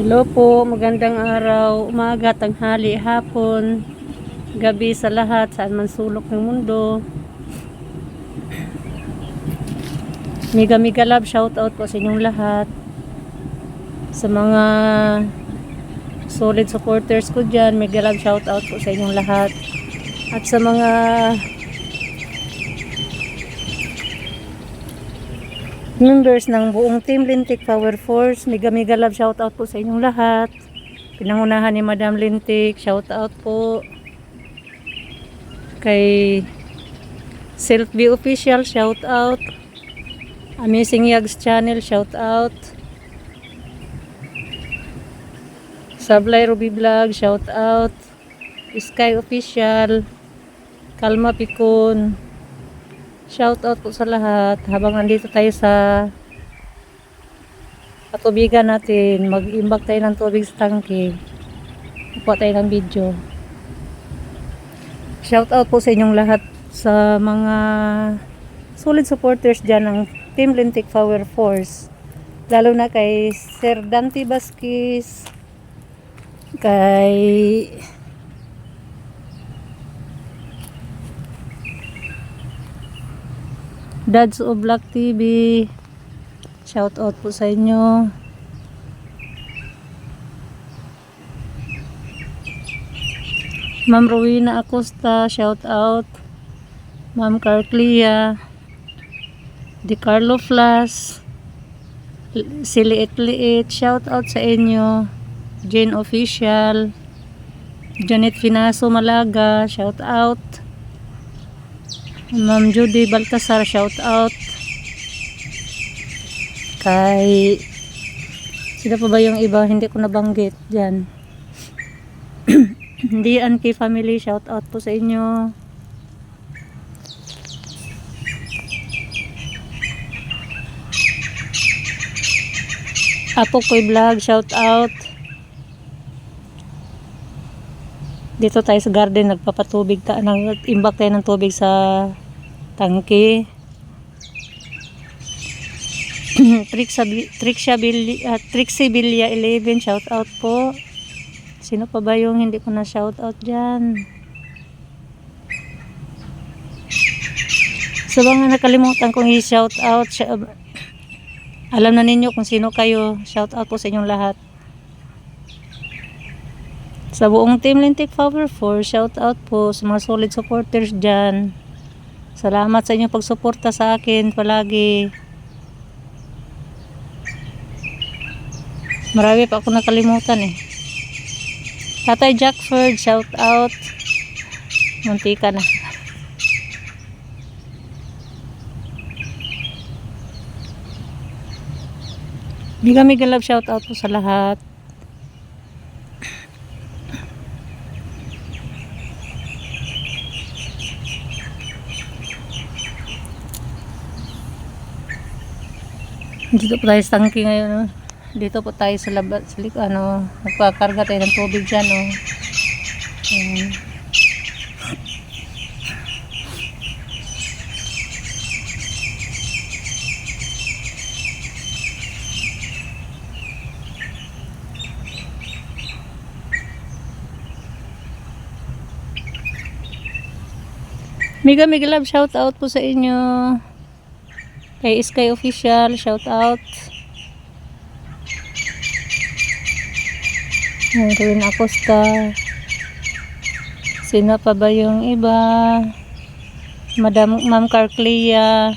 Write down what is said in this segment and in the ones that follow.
Hello po, magandang araw, umaga, tanghali, hapon, gabi sa lahat, saan man sulok ng mundo. Miga Miga Love, shout out po sa inyong lahat. Sa mga solid supporters ko dyan, Miga Love, shout out po sa inyong lahat. At sa mga members ng buong Team Lintik Power Force. Mega mega love shout out po sa inyong lahat. Pinangunahan ni Madam Lintik, shout out po. Kay Self Be Official, shout out. Amazing Yags Channel, shout out. Sablay Ruby Vlog, shout out. Sky Official, Kalma Pikon, Shout out po sa lahat. Habang nandito tayo sa patubigan natin, mag-imbak tayo ng tubig sa tangke. Kuha tayo ng video. Shout out po sa inyong lahat sa mga solid supporters dyan ng Team Lintic Power Force. Lalo na kay Sir Dante Basquez, kay Dads o Black TV. Shout out po sa inyo. Ma'am Rowena Acosta, shout out. Ma'am Carclia. Di Carlo Flas. Si Liit Liit, shout out sa inyo. Jane Official. Janet Finaso Malaga, shout out. Ma'am Judy Baltasar, shout out. Kay sino pa ba yung iba? Hindi ko nabanggit dyan. Hindi Anki family, shout out po sa inyo. Apo ko'y vlog, shout out. Dito tayo sa garden, nagpapatubig ta, nang imbak tayo ng tubig sa tangke. Billy, uh, Trixie Bilya 11, shout out po. Sino pa ba yung hindi ko na shout out dyan? Sa mga nakalimutan kong i-shout out, alam na ninyo kung sino kayo. Shout out po sa inyong lahat. Sa buong Team Lintic Power 4, shout out po sa mga solid supporters dyan. Salamat sa inyong pagsuporta sa akin palagi. Marami pa ako nakalimutan eh. Tatay Jackford, shout out. Muntika na. Mega mega love shout out po sa lahat. Dito po tayo sa tangke ngayon. oh. Dito po tayo sa labas. Sa lik- ano, nagpakarga tayo ng tubig dyan. Oh. Ayan. Mega mega love shout out po sa inyo. Kay Sky Official, shout out. Ayan, Ruin Acosta. Sino pa ba yung iba? Madam Ma'am Carclia.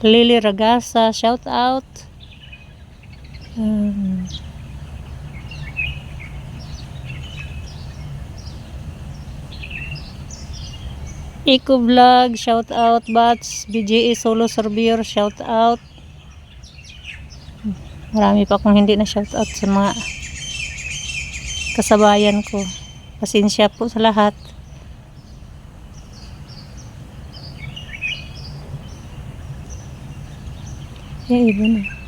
Lily Ragasa, shout out. Um, Eco Vlog, shout out. Bats, BJA Solo Surveyor, shout out. Marami pa akong hindi na shout out sa mga kasabayan ko. Pasensya po sa lahat. Yeah, iba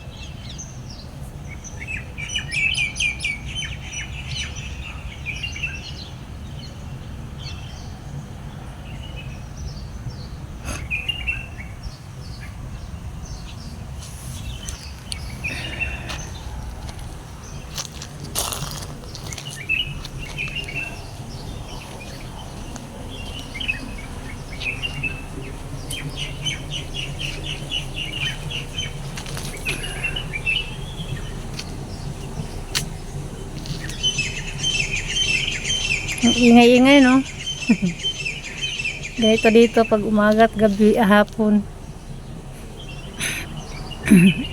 Ang ingay-ingay, no? Dito dito pag umaga at gabi, hapon.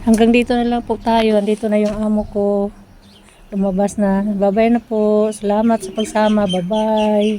Hanggang dito na lang po tayo. Andito na yung amo ko. Lumabas na. Babay na po. Salamat sa pagsama. Bye-bye.